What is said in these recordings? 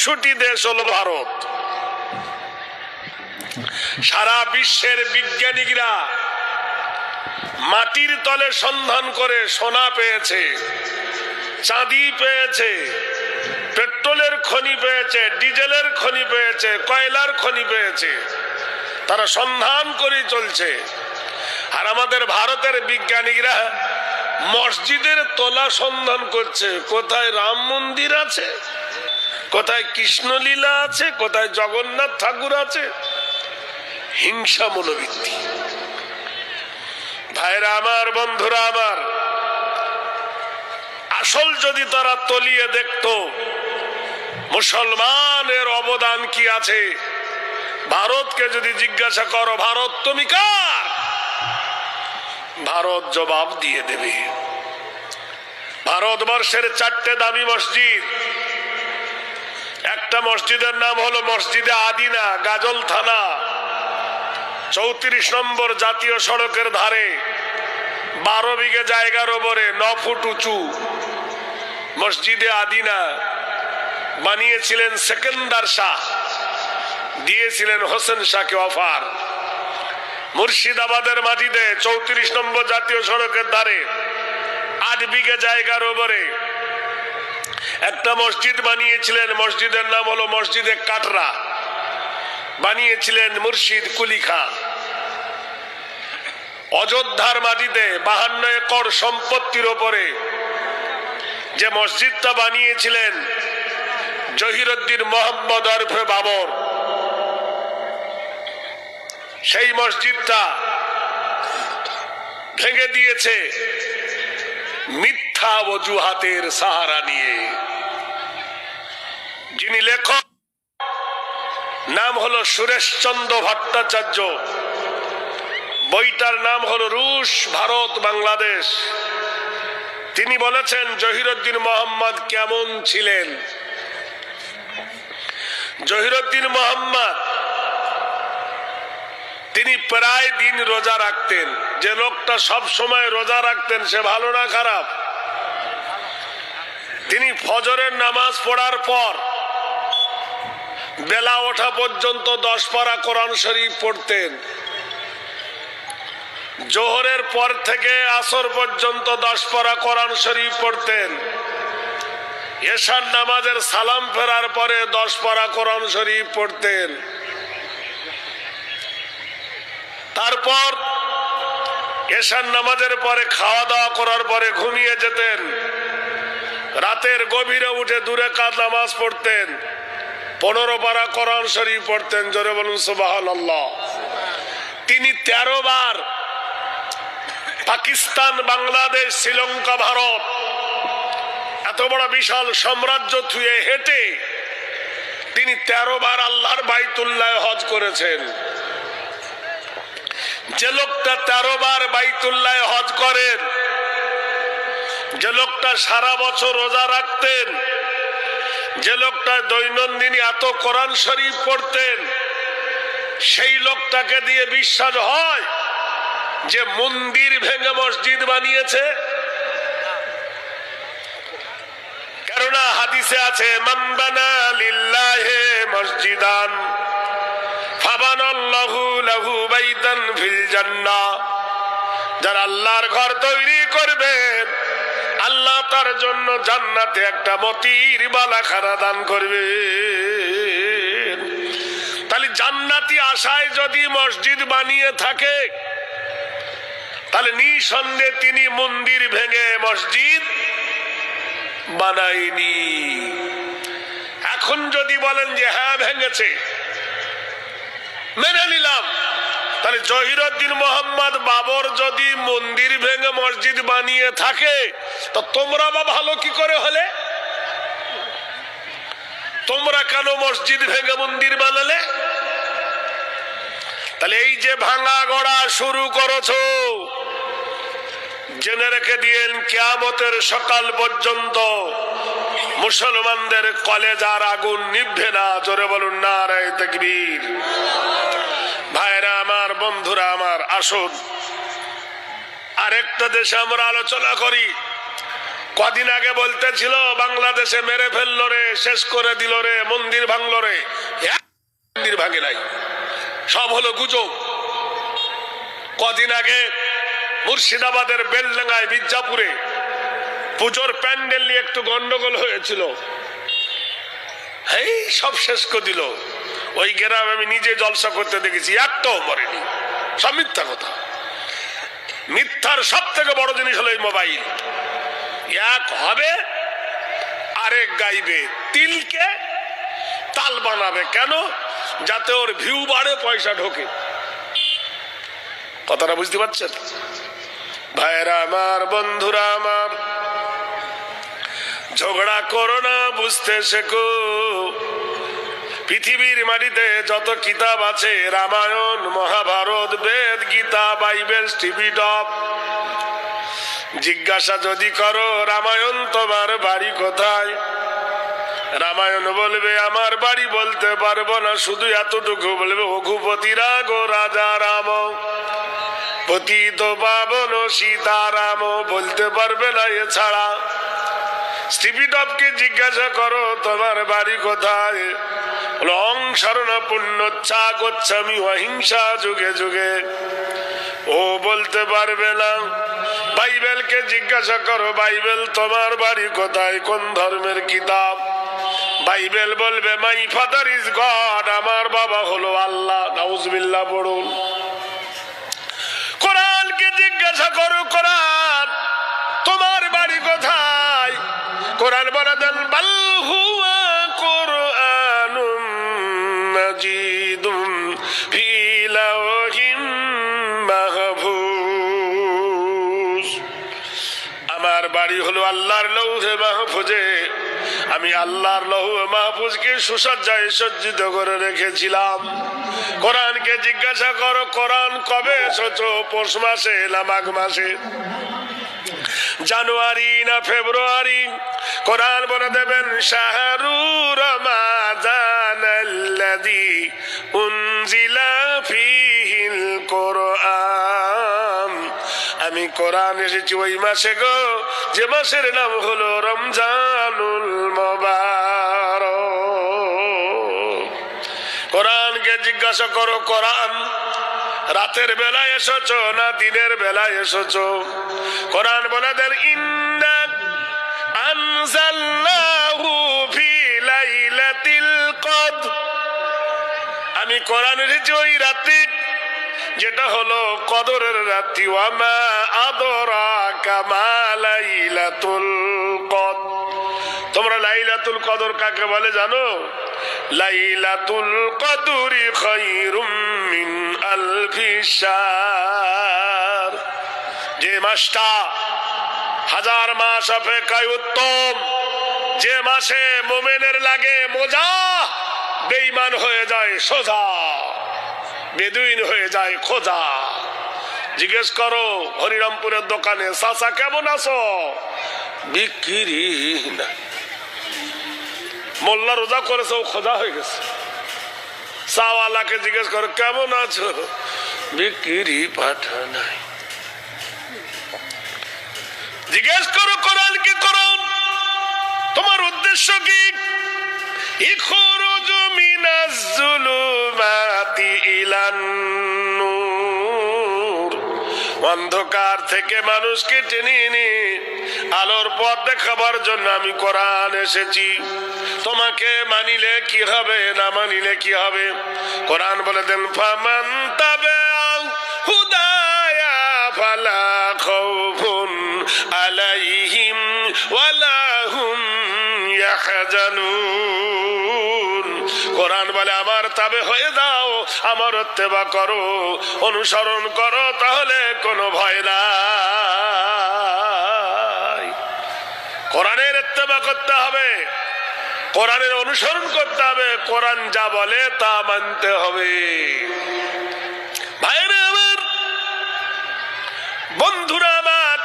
তিনশোটি দেশ হলো ভারত। সারা বিশ্বের বিজ্ঞানীরা মাটির তলে সন্ধান করে সোনা পেয়েছে, চাঁদি পেয়েছে, পেট্রোলের খনি পেয়েছে, ডিজেলের খনি পেয়েছে, কয়লার খনি পেয়েছে। তারা সন্ধান করে চলছে। আর আমাদের ভারতের বিজ্ঞানীরা মসজিদের তোলা সন্ধান করছে। কোথায় রাম মন্দির আছে? কোথায় কৃষ্ণলীলা আছে, কোথায় জগন্নাথ ঠাকুর আছে? হিংসা মনোবৃত্তি। ভাইরা আমার, বন্ধুরা আমার, আসল যদি তারা তলিয়ে দেখত, মুসলমানের অবদান কি আছে? ভারতকে যদি জিজ্ঞাসা করো, ভারত তুমি কার? ভারত জবাব দিয়ে দেবে। ভারতবর্ষের চারটে দামি মসজিদ একটা মসজিদের নাম হলো মসজিদে আদিনা, গাজল থানা। চৌত্রিশ নম্বর জাতীয় সড়কের ধারে বারো বিঘে জায়গার ওপরে ন ফুট উঁচু মসজিদে আদিনা বানিয়েছিলেন সেকেন্দার শাহ, দিয়েছিলেন হোসেন শাহকে অফার। মুর্শিদাবাদের মাটিতে চৌত্রিশ নম্বর জাতীয় সড়কের ধারে আট বিঘে জায়গার ওপরে একটা মসজিদ বানিয়েছিলেন, মসজিদের নাম হলো মসজিদে কাটরা। বানিয়েছিলেন মুর্শিদ কুলি খান অযোধ্যার মাটিতে বাহান্ন একর সম্পত্তির ওপরে যে মসজিদটা বানিয়েছিলেন, জহিরুদ্দিন মোহাম্মদ আরফে বাবর, সেই মসজিদটা ভেঙে দিয়েছে। মিথ্যা অজুহাতের সাহারা নিয়ে। যিনি লেখক, নাম হলো সুরেশচন্দ্র ভট্টাচার্য। বইটার নাম হলো রুশ, ভারত, বাংলাদেশ। তিনি বলেছেন, জহিরুদ্দিন মোহাম্মদ কেমন ছিলেন? জহিরুদ্দিন মোহাম্মদ, তিনি প্রায় দিন রোজা রাখতেন। যে লোকটা সব সময় রোজা রাখতেন, সে ভালো না খারাপ? তিনি ফজরের নামাজ পড়ার পর বেলা ওঠা পর্যন্ত দশ পারা কোরআন শরীফ পড়তেন। জোহরের পর থেকে আসর পর্যন্ত দশ পারা কোরআন শরীফ পড়তেন। এশার নামাজের সালাম ফেরার পরে দশ পারা কোরআন শরীফ পড়তেন। তারপর এশার নামাজের পরে খাওয়া দাওয়া করার পরে ঘুমিয়ে যেতেন। রাতের গভীরে উঠে দূরে কাজ নামাজ পড়তেন। পনেরো পারা কোরআন শরীফ পড়তেন, জোরে বলুন সুবাহ তিনি তেরো বার পাকিস্তান, বাংলাদেশ, শ্রীলঙ্কা, ভারত, এত বড় বিশাল সাম্রাজ্য থুয়ে হেঁটে তিনি তেরো বার আল্লাহর বাইতুল্লাহ হজ করেছেন। যে লোকটা তেরো বার বাইতুল্লাহ হজ করেন যে লোকটা সারা বছর রোজা রাখতেন, যে লোকটা দৈনন্দিন এত কোরআন শরীফ পড়তেন, সেই লোকটাকে দিয়ে বিশ্বাস হয় যে মন্দির ভেঙে মসজিদ বানিয়েছে। কেননা হাদিসে আছে মসজিদান যারা আল্লাহর ঘর তৈরি করবেন তার জন্য জান্নাতে একটা মতির বালাখানা দান করবে। তাহলে জান্নাতি আশায় যদি মসজিদ বানিয়ে থাকে, তাহলে নিঃসন্দেহে তিনি মন্দির ভেঙে মসজিদ বানায়নি। এখন যদি বলেন যে হ্যাঁ ভেঙেছে, মেনে নিলাম। তাহলে জহিরুদ্দিন মোহাম্মদ বাবর যদি মন্দির ভেঙে মসজিদ বানিয়ে থাকে, তো তোমরা বা ভালো কি করে হলে? তোমরা কেন মসজিদ ভেঙে মন্দির বানালে? তাহলে এই যে ভাঙা গড়া শুরু করেছ, জেনে রেখে দিয়েন কেয়ামতের সকাল পর্যন্ত মুসলমানদের কলেজার আগুন নিভবে না। জোরে বলুন না রায় তকবীর। ভাইরা, আমার বন্ধুরা, আমার আসুন আরেকটা দেশে আমরা আলোচনা করি। কদিন আগে বলতেছিল, বাংলাদেশে মেরে ফেলল রে, শেষ করে দিল রে, মন্দির ভাঙলো রে। মন্দির ভাঙে নাই। সব হলো গুজব। কদিন আগে মুর্শিদাবাদের বেলডাঙ্গায় মির্জাপুরে পুজোর প্যান্ডেল নিয়ে একটু গন্ডগোল হয়েছিল। এই সব শেষ করে দিল। ওই গ্রাম আমি নিজে জলসা করতে দেখেছি, একটাও মরেনি। সব মিথ্যা কথা। মিথ্যার সব থেকে বড় জিনিস হলো এই মোবাইল। এক হবে, আরেক গাইবে। তিলকে তাল বানাবে। কেন? যাতে ওর ভিউ বাড়ে, পয়সা ঢোকে। কথাটা বুঝতে পারছেন? ভাইরা আমার, বন্ধুরা আমার, ঝগড়া করো না, বুঝতে শেখো। পৃথিবীর মাটিতে যত কিতাব আছে, রামায়ণ, মহাভারত, বেদ গীতা বাইবেল টিভি জিজ্ঞাসা যদি করো, রামায়ণ তোমার বাড়ি কোথায়? রামায়ণ বলবে, আমার বাড়ি বলতে পারব না, শুধু এতটুকু বলবে, রঘুপতিরা গো রাজা রাম, পতিত পাবন সীতারাম, বলতে পারবে না এছাড়া। স্টিপিটপকে জিজ্ঞাসা করো, তোমার বাড়ি কোথায়? লং শরণ পুণ্যচ্ছা গোচ্ছামি অহিংসা যুগে যুগে। ও বলতে পারবে না। বাইবেলকে জিজ্ঞাসা করো, বাইবেল তোমার বাড়ি কোথায়? কোন ধর্মের কিতাব? বাইবেল বলবে মাই ফাদার ইজ গড আমার বাবা হলো আল্লাহ। নাউজবিল্লাহ, পড়ুন। কোরআনকে জিজ্ঞাসা করো, কোরআন, তোমার বাড়ি কোথায়? কোরআন বলে দেন, বাল হুয়া কোরআনুম মাজিদুম ফি বাড়ি হলো আল্লাহর লৌহে মাহফুজে। আমি আল্লাহর লৌহে মাহফুজকে সুসজ্জায় সজ্জিত করে রেখেছিলাম। কোরআনকে জিজ্ঞাসা করো, কোরআন কবে এসেছ? পৌষ মাসে না মাঘ মাসে? জানুয়ারি না ফেব্রুয়ারি? কোরআন বলে দেবেন, শাহরু রমাজান আল্লাযী উনজিলা ফীহিল কোরআন। কোরআন এসেছি ওই মাসে গো, যে মাসের নাম হলো রমজানুল মোবারক। কোরআনকে জিজ্ঞাসা করো, কোরআন, রাতের বেলায় এসেছ না দিনের বেলায় এসেছ? কোরআন বলে দেন, ইন্না আনজাল্লাহু ফি লাইলাতিল আমি কোরআন এসেছি ওই রাত্রি যেটা হলো কদরের রাত্রি। ওয়ামা আদরা কদর তোমরা লাইলাতুল কদর কাকে বলে জানো? লাইলাতুল কদরি খায়রুম মিন আলফি যে মাসটা হাজার মাস অপেক্ষায় উত্তম। যে মাসে মোমেনের লাগে মোজা বেইমান হয়ে যায় সোজা। বেদুইন হয়ে যায় খোঁজা জিজ্ঞেস করো, হরিরামপুরের দোকানে, চাচা কেমন আছো? বিক্রি না। মোল্লা রোজা করেছে, ও খোঁজা হয়ে গেছে। জিজ্ঞেস করো, কেমন আছো? বিক্রি পাঠা নাই জিজ্ঞেস করো, কোরআন কি কোরআন তোমার উদ্দেশ্য কি? ইখরুজু অন্ধকার থেকে মানুষকে টেনে এনে আলোর পথ দেখাবার জন্য আমি কোরআন এসেছি। তোমাকে মানিলে কি হবে, না মানিলে কি হবে? কোরআন বলে দেন, ফামান তাবে হুদায়া ফালা খাউফুন আলাইহিম ওয়ালা হুম ইয়াহজানুন। কোরআন বলে আমার তাবে হয়ে দাও আমার অত্তেবা করো, অনুসরণ করো, তাহলে কোনো ভয় নাই। কোরআনের ইত্তেবা করতে হবে, কোরআনের অনুসরণ করতে হবে, কোরআন যা বলে তা মানতে হবে। ভাইরা আমার, বন্ধুরা আমার,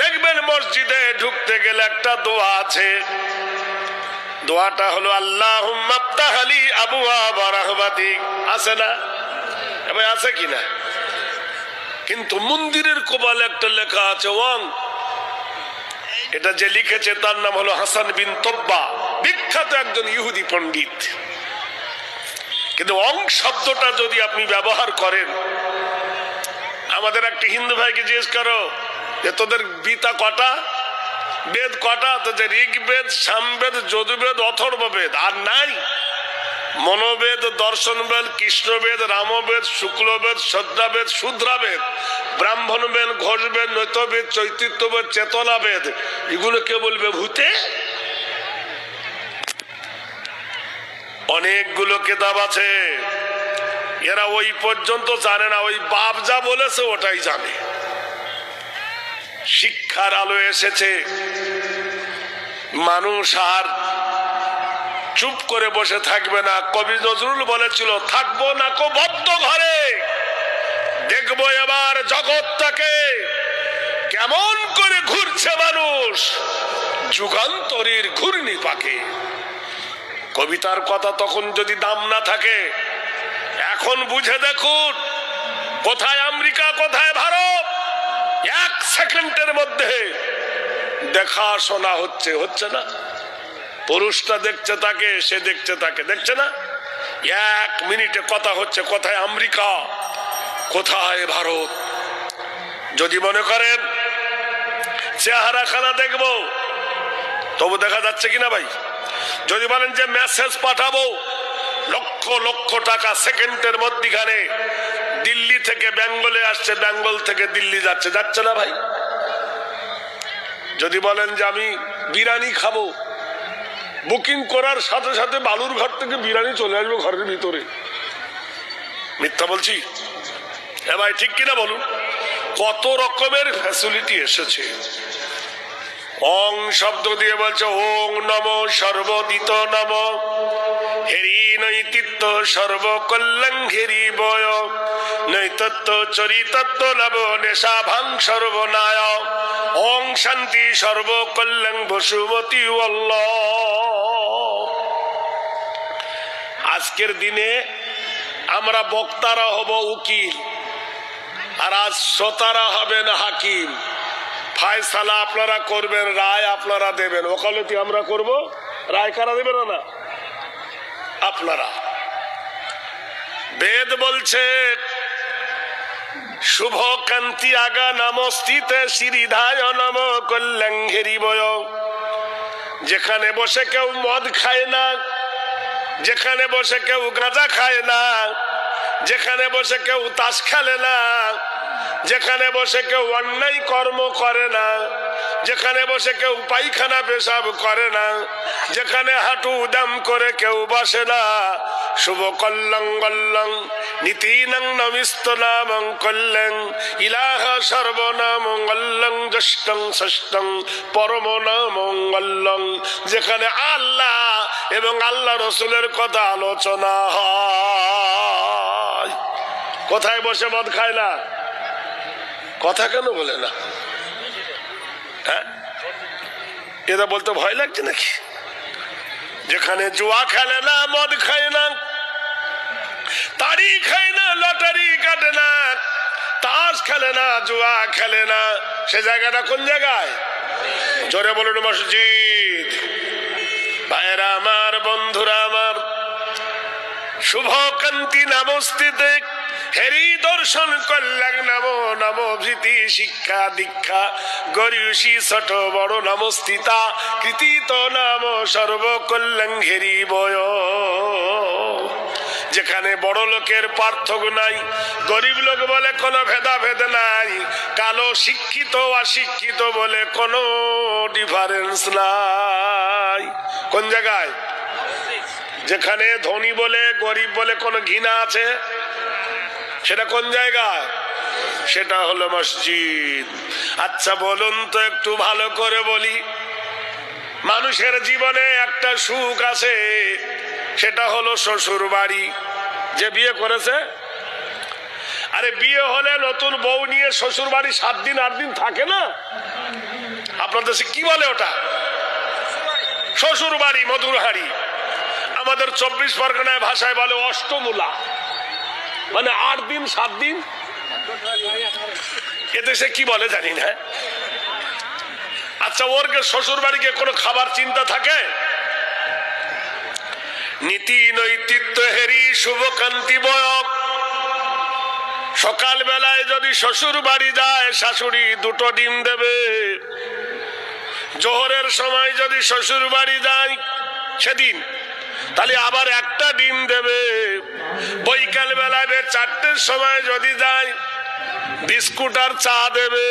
দেখবেন মসজিদে ঢুকতে গেলে একটা দোয়া আছে। দোয়াটা হলো আল্লাহ আবু আবারাহবাতি আছে না? এবার আছে কিনা কিন্তু মন্দিরের কোবালে একটা লেখা আছে ওয়াং এটা যে লিখেছে, তার নাম হলো হাসান বিন তব্বা, বিখ্যাত একজন ইহুদি পণ্ডিত। কিন্তু অং শব্দটা যদি আপনি ব্যবহার করেন, আমাদের একটা হিন্দু ভাইকে জিজ্ঞেস করো, যে তোদের বিতা কটা? বেদ কটা? যে ঋগ্বেদ, সামবেদ, যদুবেদ, অথর্ববেদ, আর নাই। মনোবেদ, দর্শনবেদ, কৃষ্ণবেদ, রামবেদ, শুক্লবেদ শ্রদ্ধাবেদ শুদ্রাবেদ, ব্রাহ্মণবেদ, ঘোষবেদ, নৈতবেদ চৈতৃত্ববেদ চেতনাবেদ। এগুলো কে বলবে ভূতে? অনেকগুলো কেতাব আছে। এরা ওই পর্যন্ত জানে না, ওই বাপ যা বলেছে ওটাই জানে। শিক্ষার আলো এসেছে। মানুষ আর চুপ করে বসে থাকবে না। কবি নজরুল বলেছিল, থাকব না কো বদ্ধ ঘরে। দেখব এবার জগৎটাকে কেমন করে ঘুরছে মানুষ। যুগান্তরীর ঘূর্ণি পাকে কবিতার কথা তখন যদি দাম না থাকে, এখন বুঝে দেখুন, কোথায় আমেরিকা, কোথায় ভারত? এক সেকেন্ডের মধ্যে দেখাশোনা হচ্ছে হচ্ছে না? পুরুষটা দেখছে তাকে, সে দেখছে তাকে, দেখছে না? এক মিনিটে কথা হচ্ছে, কোথায় আমেরিকা? কোথায় ভারত? যদি মনে করেন চেহারা খানা দেখব, তবু দেখা যাচ্ছে কিনা ভাই? যদি বলেন যে মেসেজ পাঠাবো, লক্ষ লক্ষ টাকা সেকেন্ডের মধ্যিখানে দিল্লি থেকে বেঙ্গলে আসছে, বেঙ্গল থেকে দিল্লি যাচ্ছে। যাচ্ছে না ভাই? যদি বলেন যে আমি বিরিয়ানি খাব বুকিং করার সাথে সাথে বালুর ঘর থেকে বিরিয়ানি চলে আসবে ঘরের ভিতরে। মিথ্যা বলছি? হ্যাঁ ভাই, ঠিক কিনা বলুন? কত রকমের ফ্যাসিলিটি এসেছে। অং শব্দ দিয়ে বলছে, ওং নম সর্বদিত নম। হেরি নৈতিত্ব সর্বকল্যাণ ঘেরি বয়। নৈতত্ব চরিতত্ব নব নেশা সর্বনায়। ওং শান্তি বসুমতী আজকের দিনে আমরা বক্তারা হব উকিল, আর আজ শ্রোতারা হবেন হাকিম। ফায়সালা আপনারা করবেন, রায় আপনারা দেবেন। ওকালতি আমরা করব, রায় কারা দেবেন না? আপনারা। বেদ বলছে শুভ কান্তি আগা নমস্তিতে শ্রীধায় নম কল্যাণ ঘেরিবয় যেখানে বসে কেউ মদ খায় না, যেখানে বসে কেউ গাঁজা খায় না, যেখানে বসে কেউ তাস খেলে না, যেখানে বসে কেউ অন্যায় কর্ম করে না, যেখানে বসে কেউ পায়খানা পেশাব করে না, যেখানে হাঁটু দাম করে কেউ বসে না শুভ কল্যাণ গল্লং নীতিনং নমিস্ত নামং কল্যাণ ইলাহ সর্বনাম গল্লং জ্যেষ্ঠং ষষ্ঠং পরম নাম গল্লং যেখানে আল্লাহ এবং আল্লাহ রসুলের কথা আলোচনা হয়। কোথায় বসে মদ খায় না? কথা কেন বলে না? হ্যাঁ? এটা বলতে ভয় লাগছে নাকি? যেখানে জুয়া খেলে না, মদ খায় না তাড়ি খায় না, লটারি কাটে না, তাস খেলে না, জুয়া খেলে না। সে জায়গাটা কোন জায়গায়? জোরে বলুন মসজিদ। ভাইরা আমার, বন্ধুরা আমার শুভ কান্তি নামস্তিতে হেরি দর্শন কল্যাণ নম নম ভীতি শিক্ষা দীক্ষা গরিয়সী ছোট বড় নমস্তিতা কৃতিত নাম সর্বকল্যাণ ঘেরি বয়। যেখানে বড় লোকের পার্থক্য নাই, গরিব লোক বলে কোনো ভেদাভেদ নাই, কালো শিক্ষিত, অশিক্ষিত বলে কোনো ডিফারেন্স নাই। কোন জায়গায়? যেখানে ধনী বলে, গরিব বলে কোনো ঘৃণা আছে? সেটা কোন জায়গায়? সেটা হলো মসজিদ। আচ্ছা বলুন তো একটু ভালো করে বলি। মানুষের জীবনে একটা সুখ আছে। সেটা হলো শ্বশুর বাড়ি যে বিয়ে করেছে, আরে বিয়ে হলে নতুন বউ নিয়ে শ্বশুর বাড়ি সাত দিন, আট দিন থাকে না? আপনার দেশে কি বলে ওটা? শ্বশুর বাড়ি মধুর হাড়ি আমাদের চব্বিশ পরগনায় ভাষায় বলে অষ্টমূলা। মানে আট দিন, সাত দিন। এদেশে কি বলে জানি না। আচ্ছা ওরকে শ্বশুর বাড়িকে কোনো খাবার চিন্তা থাকে? নীতি নৈতিত্ব হেরি শুভকান্তি বয়ক। সকাল বেলায় যদি শ্বশুর বাড়ি যায়, শাশুড়ি দুটো ডিম দেবে। জোহরের সময় যদি শ্বশুর বাড়ি যায়, সেদিন। তাহলে আবার একটা ডিম দেবে। বৈকাল বেলায় চারটের সময় যদি যায়, বিস্কুট আর চা দেবে।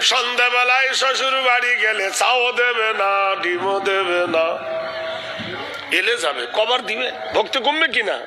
সন্ধ্যাবেলায় শ্বশুর বাড়ি গেলে চাও দেবে না, ডিমও দেবে না। এলে যাবে। কবার দিবে? ভক্ত কমবে কিনা?